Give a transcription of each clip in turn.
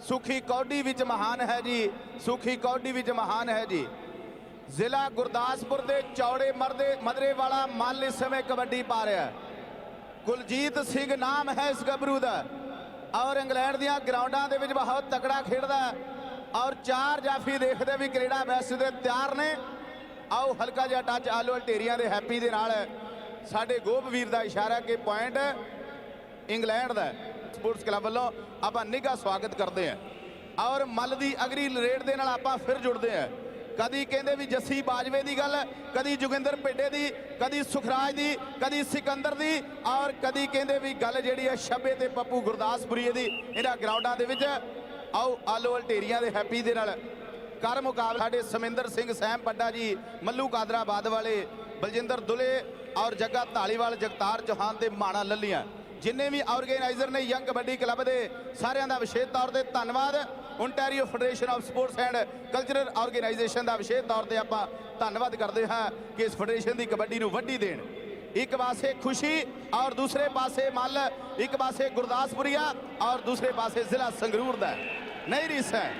ਸੁਖੀ ਕੌਡੀ ਵਿੱਚ ਮਹਾਨ ਹੈ ਜੀ, ਸੁਖੀ ਕੌਡੀ ਵਿੱਚ ਮਹਾਨ ਹੈ ਜੀ। ਜ਼ਿਲ੍ਹਾ ਗੁਰਦਾਸਪੁਰ ਦੇ ਚੌੜੇ ਮਰਦੇ, ਮਦਰੇ ਵਾਲਾ ਮੱਲ ਇਸ ਸਮੇਂ ਕਬੱਡੀ ਪਾ ਰਿਹਾ ਹੈ। ਕੁਲਜੀਤ ਸਿੰਘ ਨਾਮ ਹੈ ਇਸ ਗੱਭਰੂ ਦਾ। ਔਰ ਇੰਗਲੈਂਡ ਦੀਆਂ ਗਰਾਊਂਡਾਂ ਦੇ ਵਿੱਚ ਬਹੁਤ ਤਕੜਾ ਖੇਡਦਾ ਔਰ ਚਾਰ ਜਾਫੀ ਦੇਖਦੇ ਵੀ ਕੈਨੇਡਾ ਵੈਸਟ ਦੇ ਤਿਆਰ ਨੇ। ਆਓ ਹਲਕਾ ਜਿਹਾ ਟੱਚ ਆਲੋ ਅਲਟੇਰੀਆਂ ਦੇ ਹੈਪੀ ਦੇ ਨਾਲ ਸਾਡੇ ਗੋਪਵੀਰ ਦਾ ਇਸ਼ਾਰਾ ਕਿ ਪੁਆਇੰਟ ਇੰਗਲੈਂਡ ਦਾ ਸਪੋਰਟਸ ਕਲੱਬ ਵੱਲੋਂ ਆਪਾਂ ਨਿੱਘਾ ਸਵਾਗਤ ਕਰਦੇ ਹਾਂ। ਔਰ ਮੱਲ ਦੀ ਅਗਰੀ ਰੇਡ ਦੇ ਨਾਲ ਆਪਾਂ ਫਿਰ ਜੁੜਦੇ ਹਾਂ। ਕਦੀ ਕਹਿੰਦੇ ਵੀ ਜੱਸੀ ਬਾਜਵੇ ਦੀ ਗੱਲ, ਕਦੀ ਜੋਗਿੰਦਰ ਭੇਡੇ ਦੀ, ਕਦੀ ਸੁਖਰਾਜ ਦੀ, ਕਦੀ ਸਿਕੰਦਰ ਦੀ, ਔਰ ਕਦੀ ਕਹਿੰਦੇ ਵੀ ਗੱਲ ਜਿਹੜੀ ਹੈ ਸ਼ੱਬੇ ਤੇ ਪੱਪੂ ਗੁਰਦਾਸਪੁਰੀਏ ਦੀ ਇਹਨਾਂ ਗਰਾਊਂਡਾਂ ਦੇ ਵਿੱਚ। ਆਓ, ਆਲੋ ਅਲਟੇਰੀਆਂ ਦੇ ਹੈਪੀ ਦੇ ਨਾਲ। ਕਰ ਮੁਕਾਬਲਾ ਸਾਡੇ ਸਮਿੰਦਰ ਸਿੰਘ, ਸੈਮ ਪੱਡਾ ਜੀ, ਮੱਲੂ ਕਾਦਰਾਬਾਦ ਵਾਲੇ, ਬਲਜਿੰਦਰ ਦੁਲੇ, ਔਰ ਜੱਗਾ ਢਾਲੀਵਾਲ ਜਗਤਾਰ ਚੌਹਾਨ ਤੇ ਮਾਣਾ ਲੱਲੀਆਂ। ਜਿੰਨੇ ਵੀ ਆਰਗੇਨਾਈਜ਼ਰ ਨੇ ਯੰਗ ਕਬੱਡੀ ਕਲੱਬ ਦੇ, ਸਾਰਿਆਂ ਦਾ ਵਿਸ਼ੇਸ਼ ਤੌਰ ਤੇ ਧੰਨਵਾਦ। Ontario federation of sports and cultural organisation ਦਾ ਵਿਸ਼ੇਸ਼ ਤੌਰ ਤੇ ਆਪਾਂ ਧੰਨਵਾਦ ਕਰਦੇ ਹਾਂ ਕਿ ਇਸ ਫੈਡਰੇਸ਼ਨ ਦੀ ਕਬੱਡੀ ਨੂੰ ਵੱਡੀ ਦੇਣ। ਇੱਕ ਪਾਸੇ ਖੁਸ਼ੀ ਔਰ ਦੂਸਰੇ ਪਾਸੇ ਮੱਲ, ਇੱਕ ਪਾਸੇ ਗੁਰਦਾਸਪੁਰੀਆ ਔਰ ਦੂਸਰੇ ਪਾਸੇ ਜ਼ਿਲ੍ਹਾ ਸੰਗਰੂਰ ਦਾ। ਨਹੀਂ ਰੀਸ ਹੈ।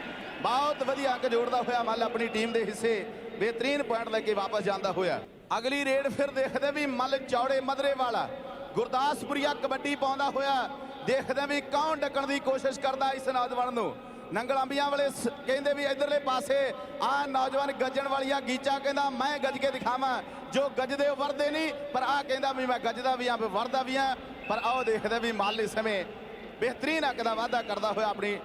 ਬਹੁਤ ਵਧੀਆ ਅੰਕ ਜੋੜਦਾ ਹੋਇਆ ਮੱਲ ਆਪਣੀ ਟੀਮ ਦੇ ਹਿੱਸੇ। ਬਿਹਤਰੀਨ ਪੁਆਇੰਟ ਲੈ ਕੇ ਵਾਪਸ ਜਾਂਦਾ ਹੋਇਆ। ਅਗਲੀ ਰੇਡ ਫਿਰ ਦੇਖਦੇ ਵੀ ਮੱਲ ਚੌੜੇ ਮਦਰੇ ਵਾਲਾ ਗੁਰਦਾਸਪੁਰੀਆ ਕਬੱਡੀ ਪਾਉਂਦਾ ਹੋਇਆ। ਦੇਖਦੇ ਵੀ ਕੌਣ ਡੱਕਣ ਦੀ ਕੋਸ਼ਿਸ਼ ਕਰਦਾ ਇਸ ਨੌਜਵਾਨ ਨੂੰ। ਨੰਗਲਾਂਬੀਆਂ ਵਾਲੇ ਸ- ਕਹਿੰਦੇ ਵੀ ਇਧਰਲੇ ਪਾਸੇ ਆ ਨੌਜਵਾਨ ਗੱਜਣ ਵਾਲੀਆਂ ਗੀਚਾ ਕਹਿੰਦਾ, ਮੈਂ ਗੱਜ ਕੇ ਦਿਖਾਵਾਂ, ਜੋ ਗੱਜਦੇ ਉਹ ਵਰਦੇ ਨਹੀਂ। ਪਰ ਆ ਕਹਿੰਦਾ ਵੀ, ਮੈਂ ਗੱਜਦਾ ਵੀ ਆ ਵਰਦਾ ਵੀ ਆ ਪਰ ਆਓ ਦੇਖਦੇ ਵੀ ਮੱਲ ਇਸ ਸਮੇਂ ਬਿਹਤਰੀਨ ਅੰਕ ਦਾ ਵਾਅਦਾ ਕਰਦਾ ਹੋਇਆ ਆਪਣੀ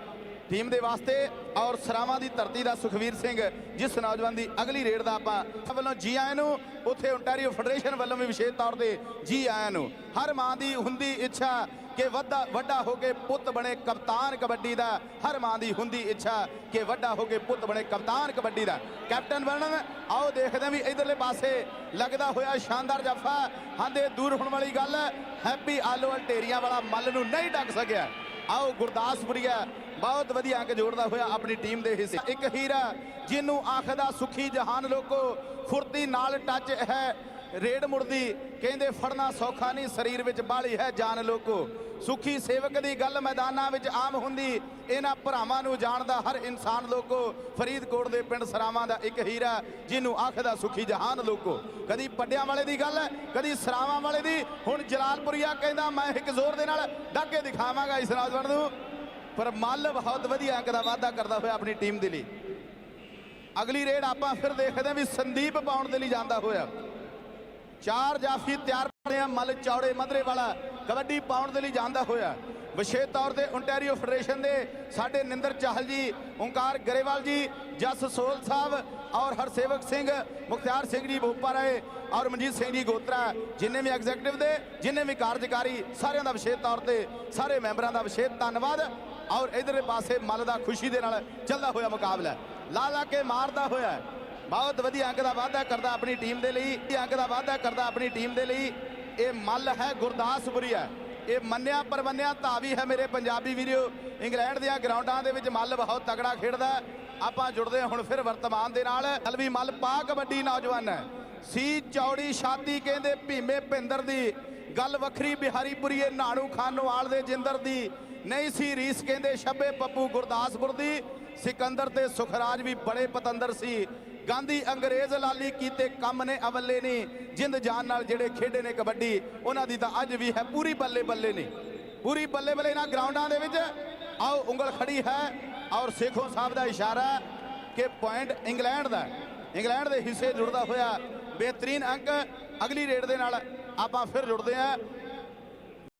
ਟੀਮ ਦੇ ਵਾਸਤੇ ਔਰ ਸਰਾਵਾਂ ਦੀ ਧਰਤੀ ਦਾ ਸੁਖਵੀਰ ਸਿੰਘ, ਜਿਸ ਨੌਜਵਾਨ ਦੀ ਅਗਲੀ ਰੇਡ ਦਾ ਆਪਾਂ ਵੱਲੋਂ ਜੀ ਆਇਆਂ ਨੂੰ, ਉੱਥੇ ਓਨਟਾਰੀਓ ਫੈਡਰੇਸ਼ਨ ਵੱਲੋਂ ਵੀ ਵਿਸ਼ੇਸ਼ ਤੌਰ ਤੇ ਜੀ ਆਇਆਂ ਨੂੰ। ਹਰ ਮਾਂ ਦੀ ਹੁੰਦੀ ਇੱਛਾ ਕਿ ਵੱਡਾ ਵੱਡਾ ਹੋ ਕੇ ਪੁੱਤ ਬਣੇ ਕਪਤਾਨ ਕਬੱਡੀ ਦਾ। ਹਰ ਮਾਂ ਦੀ ਹੁੰਦੀ ਇੱਛਾ ਕਿ ਵੱਡਾ ਹੋ ਕੇ ਪੁੱਤ ਬਣੇ ਕਪਤਾਨ ਕਬੱਡੀ ਦਾ। ਕੈਪਟਨ ਬਣਨ, ਆਓ ਦੇਖਦੇ ਵੀ ਇਧਰਲੇ ਪਾਸੇ ਲੱਗਦਾ ਹੋਇਆ ਸ਼ਾਨਦਾਰ ਜੱਫਾ। ਹਾਂਦੇ ਦੂਰ ਹੋਣ ਵਾਲੀ ਗੱਲ, ਹੈਪੀ ਆਲੋ ਢੇਰੀਆਂ ਵਾਲਾ ਮੱਲ ਨੂੰ ਨਹੀਂ ਡੱਕ ਸਕਿਆ। ਆਓ ਗੁਰਦਾਸਪੁਰੀਆ ਬਹੁਤ ਵਧੀਆ ਅੰਕ ਜੋੜਦਾ ਹੋਇਆ ਆਪਣੀ ਟੀਮ ਦੇ ਹਿੱਸੇ ਇੱਕ ਹੀਰਾ ਜਿਹਨੂੰ ਆਖਦਾ ਸੁਖੀ ਜਹਾਨ ਲੋਕੋ, ਫੁਰਤੀ ਨਾਲ ਟੱਚ ਹੈ। ਰੇਡ ਮੁੜਦੀ, ਕਹਿੰਦੇ ਫੜਨਾ ਸੌਖਾ ਨਹੀਂ, ਸਰੀਰ ਵਿੱਚ ਬਾਲੀ ਹੈ ਜਾਨ ਲੋਕੋ। ਸੁਖੀ ਸੇਵਕ ਦੀ ਗੱਲ ਮੈਦਾਨਾਂ ਵਿੱਚ ਆਮ ਹੁੰਦੀ, ਇਹਨਾਂ ਭਰਾਵਾਂ ਨੂੰ ਜਾਣਦਾ ਹਰ ਇਨਸਾਨ ਲੋਕੋ। ਫਰੀਦਕੋਟ ਦੇ ਪਿੰਡ ਸਰਾਵਾਂ ਦਾ ਇੱਕ ਹੀਰਾ ਜਿਹਨੂੰ ਆਖਦਾ ਸੁਖੀ ਜਹਾਨ ਲੋਕੋ। ਕਦੀ ਪੱਡਿਆਂ ਵਾਲੇ ਦੀ ਗੱਲ ਕਦੀ ਸਰਾਵਾਂ ਵਾਲੇ ਦੀ। ਹੁਣ ਜਲਾਲਪੁਰੀਆ ਕਹਿੰਦਾ, ਮੈਂ ਇੱਕ ਜ਼ੋਰ ਦੇ ਨਾਲ ਡਾਕੇ ਦਿਖਾਵਾਂਗਾ ਇਸ ਨੌਜਵਾਨ ਨੂੰ। ਪਰ ਮੱਲ ਬਹੁਤ ਵਧੀਆ ਅੰਕ ਦਾ ਵਾਅਦਾ ਕਰਦਾ ਹੋਇਆ ਆਪਣੀ ਟੀਮ ਦੇ ਲਈ। ਅਗਲੀ ਰੇਡ ਆਪਾਂ ਫਿਰ ਦੇਖਦੇ ਹਾਂ ਵੀ ਸੰਦੀਪ ਪਾਉਣ ਦੇ ਲਈ ਜਾਂਦਾ ਹੋਇਆ। ਚਾਰ ਜਾਫੀ ਤਿਆਰ ਪੜੇ ਆ ਮੱਲ ਚੌੜੇ ਮਧਰੇ ਵਾਲਾ ਕਬੱਡੀ ਪਾਉਣ ਦੇ ਲਈ ਜਾਂਦਾ ਹੋਇਆ। ਵਿਸ਼ੇਸ਼ ਤੌਰ ਤੇ ਓਨਟਾਰੀਓ ਫੈਡਰੇਸ਼ਨ ਦੇ ਸਾਡੇ ਨਿੰਦਰ ਚਾਹਲ ਜੀ, ਓਂਕਾਰ ਗਰੇਵਾਲ ਜੀ, ਜਸ ਸੋਲ ਸਾਹਿਬ ਔਰ ਹਰਸੇਵਕ ਸਿੰਘ, ਮੁਖਤਿਆਰ ਸਿੰਘ ਜੀ ਭੋਪਾ ਰਾਏ ਔਰ ਮਨਜੀਤ ਸਿੰਘ ਜੀ ਗੋਤਰਾ, ਜਿੰਨੇ ਵੀ ਐਗਜ਼ੈਕਟਿਵ ਦੇ, ਜਿੰਨੇ ਵੀ ਕਾਰਜਕਾਰੀ, ਸਾਰਿਆਂ ਦਾ ਵਿਸ਼ੇਸ਼ ਤੌਰ ਤੇ ਸਾਰੇ ਮੈਂਬਰਾਂ ਦਾ ਵਿਸ਼ੇਸ਼ ਧੰਨਵਾਦ। ਔਰ ਇਧਰਲੇ ਪਾਸੇ ਮੱਲ ਦਾ ਖੁਸ਼ੀ ਦੇ ਨਾਲ ਚੱਲਦਾ ਹੋਇਆ ਮੁਕਾਬਲਾ ਲਾ ਲਾ ਕੇ ਮਾਰਦਾ ਹੋਇਆ ਬਹੁਤ ਵਧੀਆ ਅੰਕ ਦਾ ਵਾਅਦਾ ਕਰਦਾ ਆਪਣੀ ਟੀਮ ਦੇ ਲਈ। ਇਹ ਅੰਕ ਦਾ ਵਾਅਦਾ ਕਰਦਾ ਆਪਣੀ ਟੀਮ ਦੇ ਲਈ। ਇਹ ਮੱਲ ਹੈ, ਗੁਰਦਾਸਪੁਰੀ ਹੈ। ਇਹ ਮੰਨਿਆ ਪਰਮੰਨਿਆ ਧਾਵੀ ਹੈ ਮੇਰੇ ਪੰਜਾਬੀ ਵੀਰੋ। ਇੰਗਲੈਂਡ ਦੀਆਂ ਗਰਾਊਂਡਾਂ ਦੇ ਵਿੱਚ ਮੱਲ ਬਹੁਤ ਤਗੜਾ ਖੇਡਦਾ ਆਪਾਂ ਜੁੜਦੇ ਹਾਂ ਹੁਣ ਫਿਰ ਵਰਤਮਾਨ ਦੇ ਨਾਲ। ਅਲਵੀ ਮੱਲ ਪਾ ਕਬੱਡੀ ਨੌਜਵਾਨ ਹੈ। ਸੀ ਚੌੜੀ ਛਾਤੀ ਕਹਿੰਦੇ ਭੀਮੇ ਭਿੰਦਰ ਦੀ। ਗੱਲ ਵੱਖਰੀ ਬਿਹਾਰੀਪੁਰੀਏ ਨਾਣੂ ਖਾਨੋਵਾਲ ਦੇ ਜਿੰਦਰ ਦੀ। ਨਹੀਂ ਸੀ, ਰੀਸ ਕਹਿੰਦੇ ਸ਼ੱਬੇ ਪੱਪੂ ਗੁਰਦਾਸਪੁਰ ਦੀ, ਸਿਕੰਦਰ ਤੇ ਸੁਖਰਾਜ ਵੀ ਬੜੇ ਪਤੰਦਰ ਸੀ। ਗਾਂਧੀ ਅੰਗਰੇਜ਼ ਲਾਲੀ ਕੀਤੇ ਕੰਮ ਨੇ ਅਵੱਲੇ ਨੇ ਜਿੰਦ ਜਾਨ ਨਾਲ ਜਿਹੜੇ ਖੇਡੇ ਨੇ ਕਬੱਡੀ, ਉਹਨਾਂ ਦੀ ਤਾਂ ਅੱਜ ਵੀ ਹੈ ਪੂਰੀ ਬੱਲੇ ਬੱਲੇ ਨੇ ਪੂਰੀ ਬੱਲੇ ਬੱਲੇ ਇਹਨਾਂ ਗਰਾਊਂਡਾਂ ਦੇ ਵਿੱਚ। ਆਓ, ਉਂਗਲ ਖੜੀ ਹੈ ਔਰ ਸੇਖੋਂ ਸਾਹਿਬ ਦਾ ਇਸ਼ਾਰਾ ਕਿ ਪੁਆਇੰਟ ਇੰਗਲੈਂਡ ਦਾ ਇੰਗਲੈਂਡ ਦੇ ਹਿੱਸੇ ਜੁੜਦਾ ਹੋਇਆ ਬਿਹਤਰੀਨ ਅੰਕ ਅਗਲੀ ਰੇਡ ਦੇ ਨਾਲ ਆਪਾਂ ਫਿਰ ਜੁੜਦੇ ਹਾਂ।